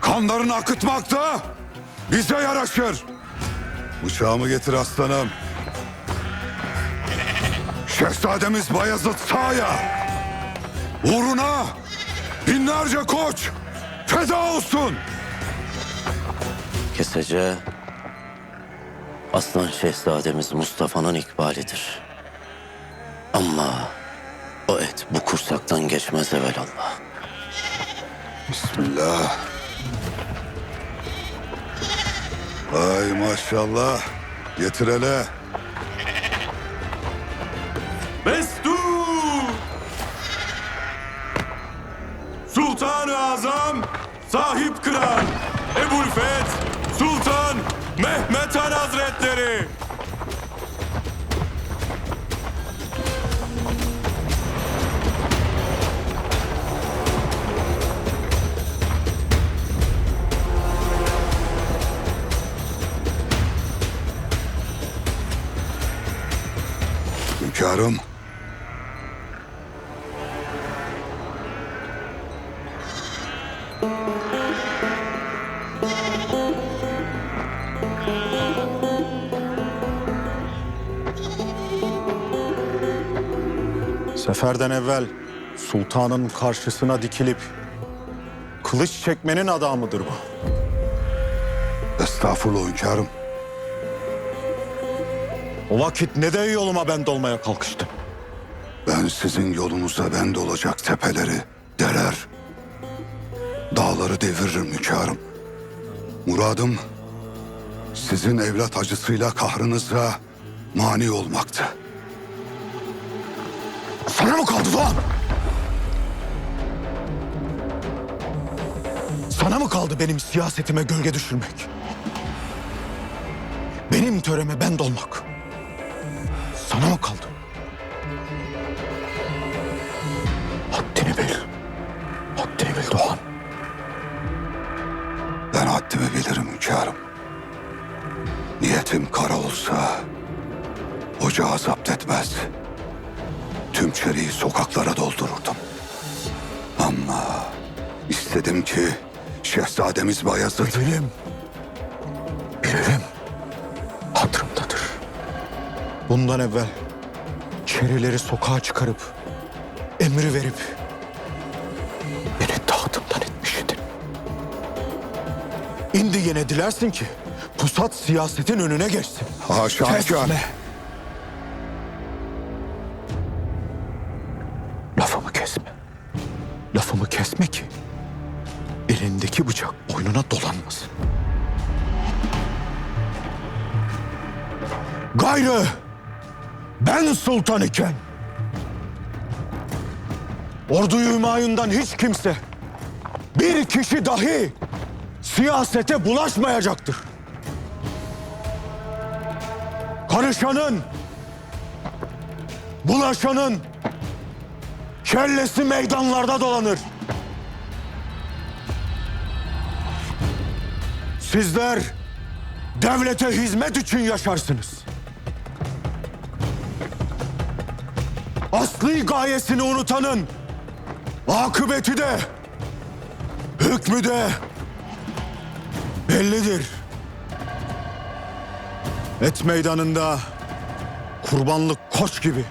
Kanlarını akıtmak da bize yaraşır. Bıçağımı getir aslanım. Şehzademiz Bayezid sağya. Uğruna binlerce koç feda olsun. Kesece Aslan Şehzademiz Mustafa'nın ikbalidir. Ama o et bu kursaktan geçmez evelallah. Bismillah. Ay maşallah. Getir hele. Destur! Sultan-ı Azam, sahip kral, Ebu'l-Feth, Sultan Mehmet Han Hazretleri. Hünkârım. Seferden evvel sultanın karşısına dikilip kılıç çekmenin adamıdır bu. Estağfurullah hünkârım. O vakit neden yoluma ben dolmaya kalkıştın? Ben sizin yolunuza ben de olacak tepeleri deler. Dağları deviririm hünkârım. Muradım sizin evlat acısıyla kahrınıza mani olmaktı. Sana mı kaldı Doğan? Sana mı kaldı benim siyasetime gölge düşürmek? Benim töreme ben dolmak. Sana mı kaldı? Haddini bil. Haddini bil Doğan. Ben haddimi bilirim hünkârım. Niyetim kara olsa ocağı zapt etmez. Tüm çeriği sokaklara doldururdum. Ama istedim ki şehzademiz Bayezid Bilelim. Bilelim. Hatırımdadır. Bundan evvel çerileri sokağa çıkarıp emri verip beni tahtımdan etmiştin. Indi yine dilersin ki pusat siyasetin önüne geçsin. Haşa. Kesme. Lafımı kesme. Lafımı kesme ki elindeki bıçak boynuna dolanmasın. Gayrı ben sultan iken ordu hümayundan hiç kimse bir kişi dahi siyasete bulaşmayacaktır. Karışanın, bulaşanın kellesi meydanlarda dolanır. Sizler devlete hizmet için yaşarsınız. Asli gayesini unutanın akıbeti de hükmü de bellidir. Et meydanında kurbanlık koç gibi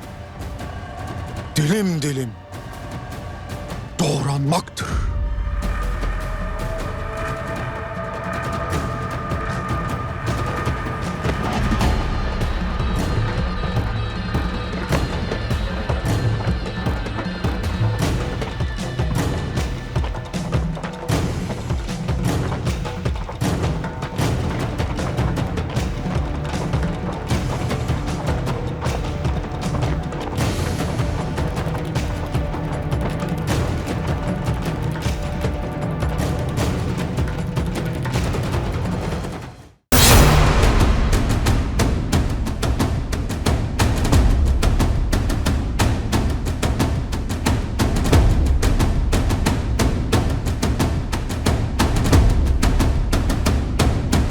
dilim dilim doğranmak